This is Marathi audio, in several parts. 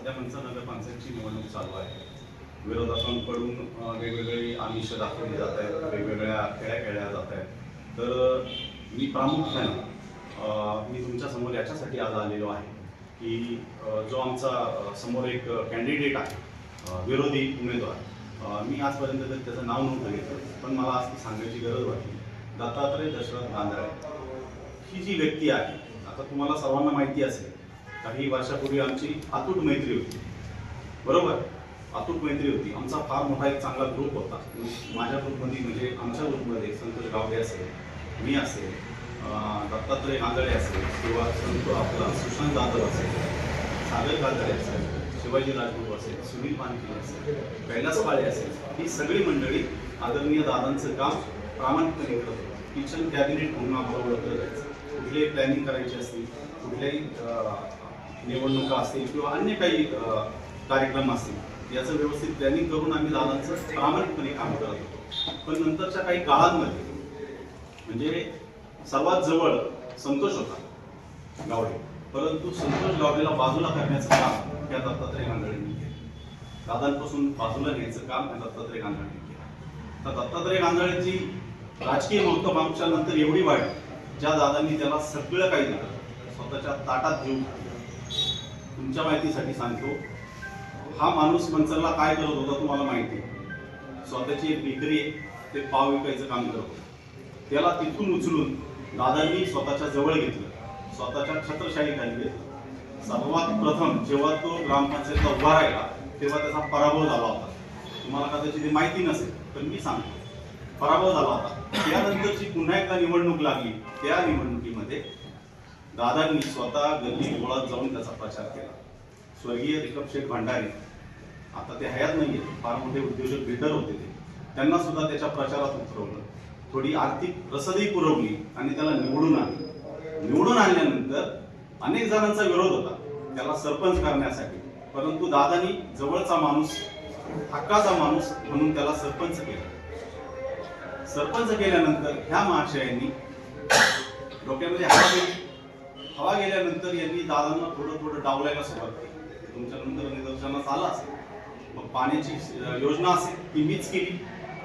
सध्या नगर नगरपंचायतची निवडणूक चालू आहे. विरोधकांकडून वेगवेगळी आमिष दाखवली जात आहेत वेगवेगळ्या खेळ्या खेळल्या जात आहेत. तर मी प्रामुख्यानं मी तुमच्यासमोर याच्यासाठी आज आलेलो आहे की जो आमचा समोर एक कॅन्डिडेट आहे विरोधी उमेदवार मी आजपर्यंत त्याचं नाव नव्हतं घेतलं पण मला आज ती सांगायची गरज वाटली. दत्तात्रय दशरथ गांधळे ही जी व्यक्ती आहे आता तुम्हाला सर्वांना माहिती असेल काही वर्षापूर्वी आमची अतूट मैत्री होती. बरोबर? अतूट मैत्री होती. आमचा फार मोठा एक चांगला ग्रुप होता. माझ्या ग्रुपमध्ये म्हणजे आमच्या ग्रुपमध्ये संतोष गावडे असेल मी असेल दत्तात्रय नांदळे असेल किंवा संत आपला सुशांत जाधव असेल सागर गांधळे असेल शिवाजी राजगुरू असेल सुनील पानखिले असेल कैलास पाळे असेल ही सगळी मंडळी आदरणीय दादांचं काम प्रामाणिकपणे करत होती. किचन कॅबिनेट म्हणून आम्हाला ओळखलं जायचं. कुठलीही प्लॅनिंग करायची असतील कुठल्याही निवडणुका असतील किंवा अन्य काही कार्यक्रम असतील याचं व्यवस्थित प्लॅनिंग करून आम्ही दादांचं प्रामाणिकपणे काम करत होतो पण नंतरच्या काही काळांमध्ये म्हणजे सर्वात जवळ संतोष होता गावडे. परंतु संतोष गावडेला बाजूला करण्याचं काम या दत्तात्रय गांधळींनी केलं. दादांपासून बाजूला न्यायचं काम या दत्तात्रय गांधळींनी केलं. तर दत्तात्रय गांधळींची राजकीय महत्वाकांक्षा नंतर एवढी वाढली ज्या दादांनी त्याला सगळं काही दिलं स्वतःच्या ताटात घेऊन तुमच्या माहितीसाठी सांगतो. हा माणूस मनसरला काय करत होता तुम्हाला माहिती आहे? स्वतःची एक बेकरी आहे ते पाव विकायचं काम करत होतं. त्याला तिथून उचलून दादांनी स्वतःच्या जवळ घेतलं. स्वतःच्या छत्रशाही खाली घेतलं. सर्वात प्रथम जेव्हा तो ग्रामपंचायतला उभा राहिला तेव्हा त्याचा पराभव झाला होता. तुम्हाला कदाचित माहिती नसेल पण मी सांगतो. पराभव झाला होता. त्यानंतरची पुन्हा एकदा निवडणूक लागली. त्या निवडणुकीमध्ये दादांनी स्वतः गल्ली गोळात जाऊन त्याचा प्रचार केला. स्वर्गीय रिकप शेठ भांडारे आता ते हयात नाहीये फार मोठे उद्योजक बिल्डर होते ते. त्यांना सुद्धा त्याच्या प्रचारात उतरवलं. थोडी आर्थिक रसदही पुरवली आणि त्याला निवडून आणलं. निवडून आणल्यानंतर अनेक जणांचा विरोध होता त्याला सरपंच करण्यासाठी. परंतु दादानी जवळचा माणूस हक्काचा माणूस म्हणून त्याला सरपंच केला. सरपंच केल्यानंतर ह्या महाशयांनी डोक्यामध्ये हवा गेली. हवा गेल्यानंतर यांनी दादांना थोडं थोडं डावलायला सुरुवात केली. तुमच्या नंतर निदर्शनास आला असेल मग पाण्याची योजना असेल ती मीच केली.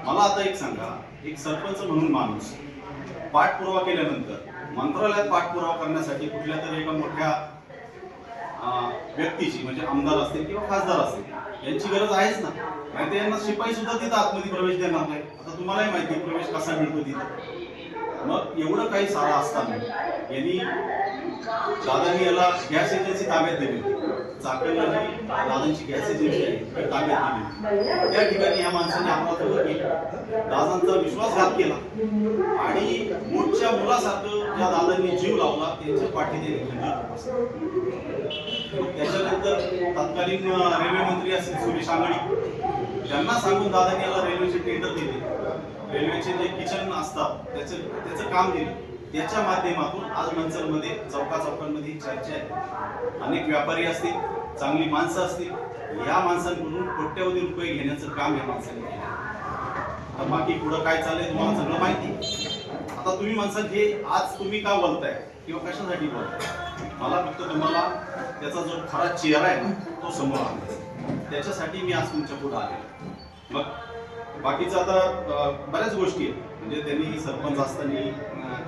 मला आता एक सांगा एक सरपंच म्हणून माणूस पाठपुरावा केल्यानंतर मंत्रालयात पाठपुरावा करण्यासाठी कुठल्या तरी एका मोठ्या व्यक्तीची म्हणजे आमदार असतील किंवा खासदार असतील यांची गरज आहेच ना? नाही तर यांना शिपाई सुद्धा तिथं आतमध्ये प्रवेश देणार नाही. आता तुम्हालाही माहिती आहे प्रवेश कसा मिळतो तिथं. मग एवढं काही सारा असताना यांनी दादानी याला गॅस एजन्सी ताब्यात दिली. चाकणला दादांची त्या ठिकाणी या माणसाने दादांचा विश्वासघात केला. आणि मोठच्या मुलासारखं ज्या दादांनी जीव लावला त्यांच्या पाठी ते त्याच्यानंतर तत्कालीन रेल्वे मंत्री असतील सुरेश आंगडी त्यांना सांगून दादांनी याला रेल्वेचे टेंडर दिले. रेल्वेचे जे किचन असतात त्याचं त्याचं काम दिलं. त्याच्या माध्यमातून आज मंचरमध्ये चौका चौकांमध्ये चर्चा आहे. अनेक व्यापारी असतील चांगली माणसं असतील या माणसांकडून कोट्यवधी रुपये घेण्याचं काम या माणसाने केलं. आता बाकी पुढं काय चाललंय तुम्हाला सगळं माहिती? आता तुम्ही माणसात हे आज तुम्ही का बोलताय? किंवा कशासाठी बोलताय? मला फक्त तुम्हाला त्याचा जो खरा चेहरा आहे ना तो समोर आला. त्याच्यासाठी मी आज तुमच्यापुढे आलेलो मग बाकीचं आता बऱ्याच गोष्टी आहेत. म्हणजे त्यांनी सरपंच असताना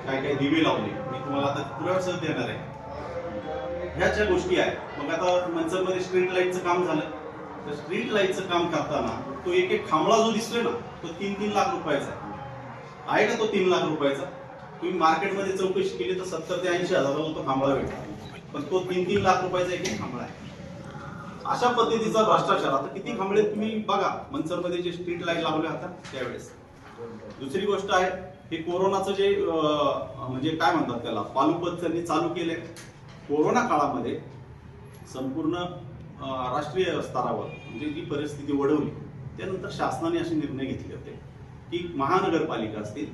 काय काय दिवे लावले. मी तुम्हाला आता पुराव्यासह देणार आहे. ह्या ज्या गोष्टी आहेत मग आता मंचरमध्ये स्ट्रीट लाईटचं काम झालं. तर स्ट्रीट लाईटचं काम करताना तो एक एक खांबळा जो दिसतोय ना तो तीन तीन लाख रुपयाचा आहे. का तो तीन लाख रुपयाचा? तुम्ही मार्केटमध्ये चौकशी केली तर सत्तर ते ऐंशी हजाराला तो खांबळा भेटतो पण तो तीन तीन लाख रुपयाचा एक एक खांबळा आहे. अशा पद्धतीचा भ्रष्टाचार. आता किती खांबळे तुम्ही बघा. मनसरमध्ये जे स्ट्रीट लाइट लावले होता त्यावेळेस. दुसरी गोष्ट आहे हे कोरोनाचं जे म्हणजे काय म्हणतात त्याला पालुपत त्यांनी चालू केले कोरोना काळामध्ये संपूर्ण राष्ट्रीय स्तरावर म्हणजे जी परिस्थिती वडवली त्यानंतर शासनाने असे निर्णय घेतले होते की महानगरपालिका असतील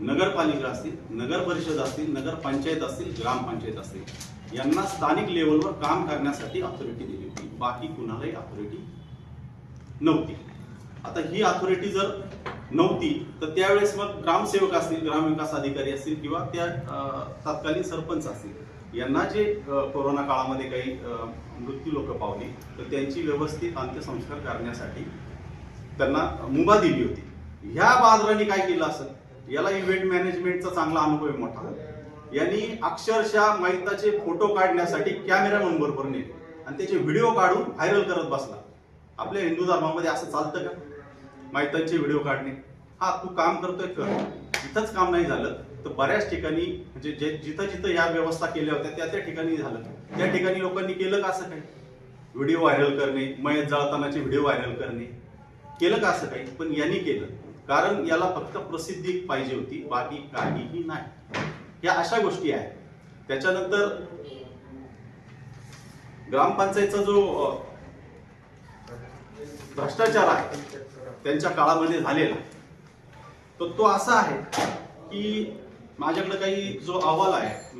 नगरपालिका असतील नगर परिषद असतील नगरपंचायत असतील ग्रामपंचायत असतील यांना स्थानिक लेवलवर काम करण्यासाठी अथॉरिटी दिली होती. बाकी कुणालाही अथॉरिटी नव्हती. आता ही अथॉरिटी जर नव्हती तर त्यावेळेस मग ग्रामसेवक असतील ग्रामविकास अधिकारी असतील किंवा त्या तत्कालीन सरपंच असतील यांना जे कोरोना काळामध्ये काही मृत्यू लोक पावली तर त्यांची व्यवस्थित अंत्यसंस्कार करण्यासाठी त्यांना मुभा दिली होती. ह्या बाजाराने काय केलं असेल याला इव्हेंट मॅनेजमेंटचा चांगला अनुभव आहे मोठा. यांनी अक्षरशः मैताचे फोटो काढण्यासाठी कॅमेरामन बरोबर नेले आणि त्याचे व्हिडिओ काढून व्हायरल करत बसला. आपल्या हिंदू धर्मामध्ये असं चालतं का? मायतांचे व्हिडिओ काढणे. हा तू काम करतोय कर. इथंच काम नाही झालं तर बऱ्याच ठिकाणी म्हणजे जे जिथं जिथं या व्यवस्था केल्या होत्या त्या त्या ठिकाणी झालं. त्या ठिकाणी लोकांनी केलं का असं काही? व्हिडिओ व्हायरल करणे मयत जळतानाचे व्हिडिओ व्हायरल करणे. केलं का असं काही? पण यांनी केलं. कारण याला फक्त प्रसिद्धी पाहिजे होती बाकी काहीही नाही. या अशा गोष्टी आहेत. त्याच्यानंतर ग्रामपंचायतचा जो भ्रष्टाचार आहे त्यांच्या काळामध्ये झालेला तर तो असा आहे की माझ्याकडे काही जो अहवाल आहे